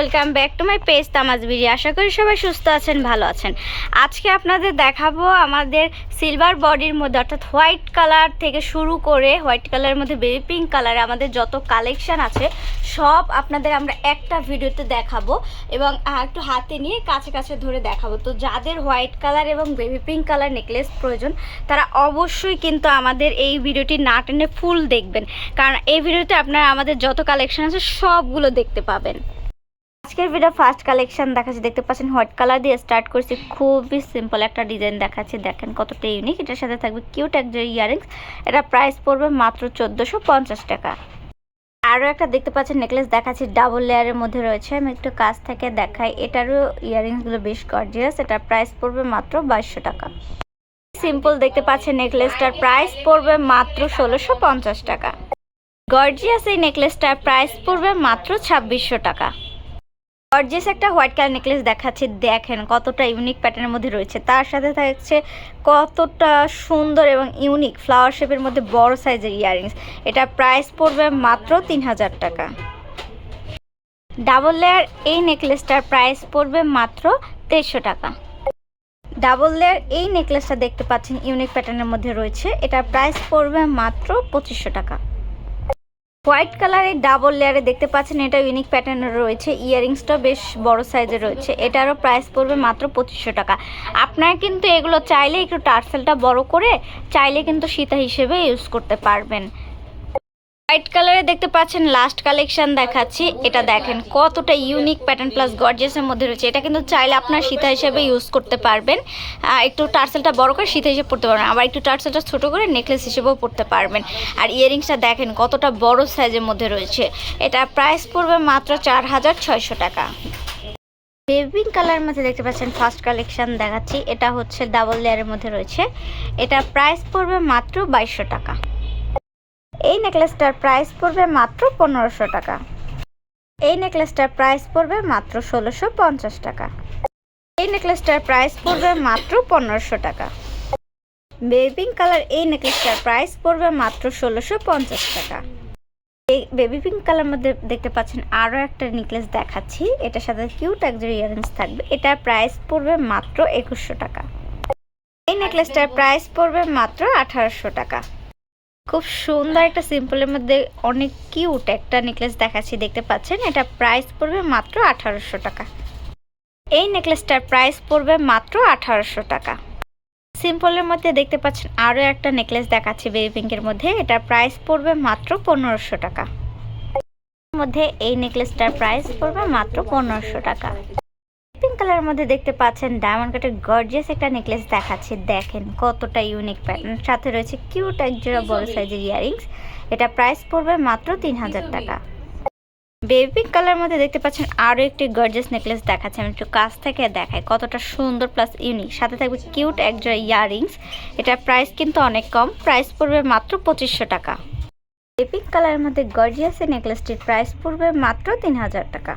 Welcome back to my page তামাজ বিড়ি। আশা করি সবাই সুস্থ আছেন, ভালো আছেন। আজকে আপনাদের দেখাবো আমাদের সিলভার বডির মধ্যে, অর্থাৎ হোয়াইট কালার থেকে শুরু করে হোয়াইট কালারের মধ্যে বেবি পিঙ্ক কালারে আমাদের যত কালেকশান আছে, সব আপনাদের আমরা একটা ভিডিওতে দেখাবো এবং একটু হাতে নিয়ে কাছে কাছে ধরে দেখাবো। তো যাদের হোয়াইট কালার এবং বেবি পিঙ্ক কালার নেকলেস প্রয়োজন, তারা অবশ্যই কিন্তু আমাদের এই ভিডিওটি না টেনে ফুল দেখবেন। কারণ এই ভিডিওতে আপনারা আমাদের যত কালেকশন আছে, সবগুলো দেখতে পাবেন। আজকের ভিডিও ফার্স্ট কালেকশন দেখাচ্ছি। দেখতে পাচ্ছেন হোয়াইট কালার দিয়ে স্টার্ট করছি। খুবই সিম্পল একটা ডিজাইন দেখাচ্ছি। দেখেন কতটা ইউনিক এটার সাথে থাকবে কিউট এক যে ইয়ারিংস এটা প্রাইস পড়বে মাত্র চোদ্দোশো টাকা। আরও একটা দেখতে পাচ্ছেন নেকলেস দেখাচ্ছি। ডাবল লেয়ারের মধ্যে রয়েছে। আমি একটু কাছ থেকে দেখাই। এটারও ইয়ারিংসগুলো বেশ গর্জিয়াস এটার প্রাইস পড়বে মাত্র বাইশশো টাকা। সিম্পল দেখতে পাচ্ছেন নেকলেসটার প্রাইস পড়বে মাত্র ষোলোশো পঞ্চাশ টাকা। গর্জিয়াস এই নেকলেসটার প্রাইস পড়বে মাত্র ছাব্বিশশো টাকা। গর্জিয়াস একটা হোয়াইট কালার নেকলেস দেখাচ্ছি, দেখেন কতটা ইউনিক প্যাটার্নের মধ্যে রয়েছে। তার সাথে থাকছে কতটা সুন্দর এবং ইউনিক ফ্লাওয়ার শেপের মধ্যে বড় সাইজের ইয়ারিংস এটা প্রাইস পড়বে মাত্র তিন হাজার টাকা। ডাবল লেয়ার এই নেকলেসটার প্রাইস পড়বে মাত্র তেইশশো টাকা। ডাবল লেয়ার এই নেকলেসটা দেখতে পাচ্ছেন ইউনিক প্যাটার্নের মধ্যে রয়েছে। এটার প্রাইস পড়বে মাত্র পঁচিশশো টাকা। হোয়াইট কালারের ডাবল লেয়ারে দেখতে পাচ্ছেন, এটা ইউনিক প্যাটার্নের রয়েছে। ইয়ারিংসটা বেশ বড় সাইজের রয়েছে। এটারও প্রাইস পড়বে মাত্র পঁচিশশো টাকা। আপনারা কিন্তু এগুলো চাইলে একটু টার্সেলটা বড় করে, চাইলে কিন্তু সীতা হিসেবে ইউজ করতে পারবেন। হোয়াইট কালারে দেখতে পাচ্ছেন লাস্ট কালেকশন দেখাচ্ছি। এটা দেখেন, কতটা ইউনিক প্যাটার্ন প্লাস গর্জিয়াসের মধ্যে রয়েছে। এটা কিন্তু চাইলে আপনার সীতা হিসেবে ইউজ করতে পারবেন। একটু টার্সেলটা বড় করে সীতা হিসেবে পড়তে পারবেন, আবার একটু টার্সেলটা ছোট করে নেকলেস হিসেবেও পড়তে পারবেন। আর ইয়ারিংসটা দেখেন, কতটা বড় সাইজের মধ্যে রয়েছে। এটা প্রাইস পড়বে মাত্র চার হাজার ছয়শো টাকা। বেবিং কালার মধ্যে দেখতে পাচ্ছেন ফার্স্ট কালেকশন দেখাচ্ছি। এটা হচ্ছে ডাবল লেয়ারের মধ্যে রয়েছে। এটা প্রাইস পড়বে মাত্র বাইশশো টাকা। এই নেকলেসটার প্রাইস পড়বে মাত্র পনেরোশো টাকা। এই নেকলেসটার প্রাইস পড়বে মাত্র ষোলোশো পঞ্চাশ টাকা। এই নেকলেসটার প্রাইস পড়বে মাত্র পনেরোশো টাকা। বেবি কালার এই নেকলেসটার প্রাইস পড়বে মাত্র ষোলোশো পঞ্চাশ টাকা। এই বেবি পিঙ্ক কালার মধ্যে দেখতে পাচ্ছেন আরও একটা নেকলেস দেখাচ্ছি। এটার সাথে কিউট একজন ইয়ারিংস থাকবে। এটার প্রাইস পড়বে মাত্র একুশশো টাকা। এই নেকলেসটার প্রাইস পড়বে মাত্র আঠারোশো টাকা। খুব সুন্দর একটা সিম্পলের মধ্যে অনেক কিউট একটা নেকলেস দেখাচ্ছি, দেখতে পাচ্ছেন? এটা প্রাইস পড়বে মাত্র আঠারোশো টাকা। এই নেকলেসটার প্রাইস পড়বে মাত্র আঠারোশো টাকা। সিম্পলের মধ্যে দেখতে পাচ্ছেন আরও একটা নেকলেস দেখাচ্ছি বেবি পিঙ্কের মধ্যে। এটার প্রাইস পড়বে মাত্র পনেরোশো টাকা। মধ্যে এই নেকলেসটার প্রাইস পড়বে মাত্র পনেরোশো টাকা। কালারের মধ্যে দেখতে পাচ্ছেন ডায়মন্ড কাটের গর্জিয়াস একটা নেকলেস দেখাচ্ছে। দেখেন কতটা ইউনিক প্যাটার্ন সাথে রয়েছে কিউট একজোড়া বড় সাইজের ইয়ারিংস এটা প্রাইস পড়বে মাত্র তিন হাজার টাকা। বেবি কালারের মধ্যে দেখতে পাচ্ছেন আরও একটি গর্জিয়াস নেকলেস দেখাচ্ছে। আমি একটু কাছ থেকে দেখাই কতটা সুন্দর প্লাস ইউনিক সাথে থাকবে কিউট একজোড়া ইয়ারিংস এটার প্রাইস কিন্তু অনেক কম। প্রাইস পড়বে মাত্র পঁচিশশো টাকা। বেবি কালারের মধ্যে গর্জিয়াস এই নেকলেসটির প্রাইস পড়বে মাত্র তিন হাজার টাকা।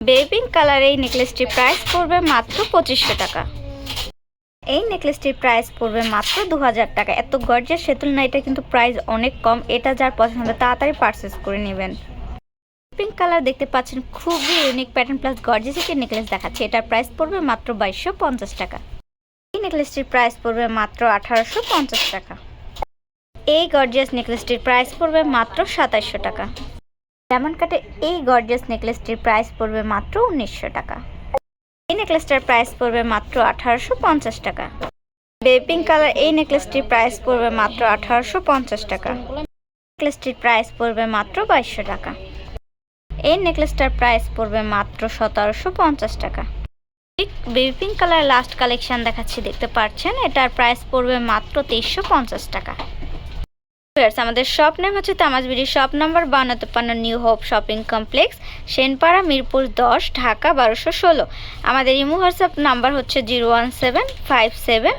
বেবিং কালার এই নেকলেসটির প্রাইস পড়বে মাত্র পঁচিশশো টাকা। এই নেকলেসটির প্রাইস পড়বে মাত্র দু হাজার টাকা। এত গর্জের সেতুল না, এটা কিন্তু প্রাইস অনেক কম। এটা যার পছন্দ তাড়াতাড়ি পারচেস করে নেবেন। পিঙ্ক কালার দেখতে পাচ্ছেন, খুবই ইউনিক প্যাটার্ন প্লাস গর্জেস একটি নেকলেস দেখাচ্ছে। এটার প্রাইস পড়বে মাত্র বাইশশো পঞ্চাশ টাকা। এই নেকলেসটির প্রাইস পড়বে মাত্র আঠারোশো পঞ্চাশ টাকা। এই গর্জিয়াস নেকলেসটির প্রাইস পড়বে মাত্র সাতাশশো টাকা। ডায়মন্ড কাটে এই গর্জিয়াস নেকলেসটির প্রাইস পড়বে মাত্র উনিশশো টাকা। এই নেকলেসটার প্রাইস পড়বে মাত্র আঠারোশো পঞ্চাশ টাকা। বেপিং কালার এই নেকলেসটির প্রাইস পড়বে মাত্র আঠারোশো পঞ্চাশ টাকা। নেকলেসটির প্রাইস পড়বে মাত্র বাইশশো টাকা। এই নেকলেসটার প্রাইস পড়বে মাত্র সতেরোশো পঞ্চাশ টাকা। পিঙ্ক কালার লাস্ট কালেকশন দেখাচ্ছি, দেখতে পাচ্ছেন? এটার প্রাইস পড়বে মাত্র তেইশশো পঞ্চাশ টাকা। আমাদের শপ নেম হচ্ছে তামাজবিড়ি শপ নাম্বার বান্ন তিপ্পান্ন New Hope shopping complex Senpara, Mirpur দশ, ঢাকা বারোশো ষোলো। আমাদের ইমো হোয়াটসঅ্যাপ নাম্বার হচ্ছে zero one seven five seven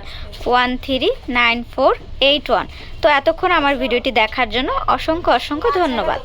one three nine four eight one. তো এতক্ষণ আমার ভিডিওটি দেখার জন্য অসংখ্য অসংখ্য ধন্যবাদ।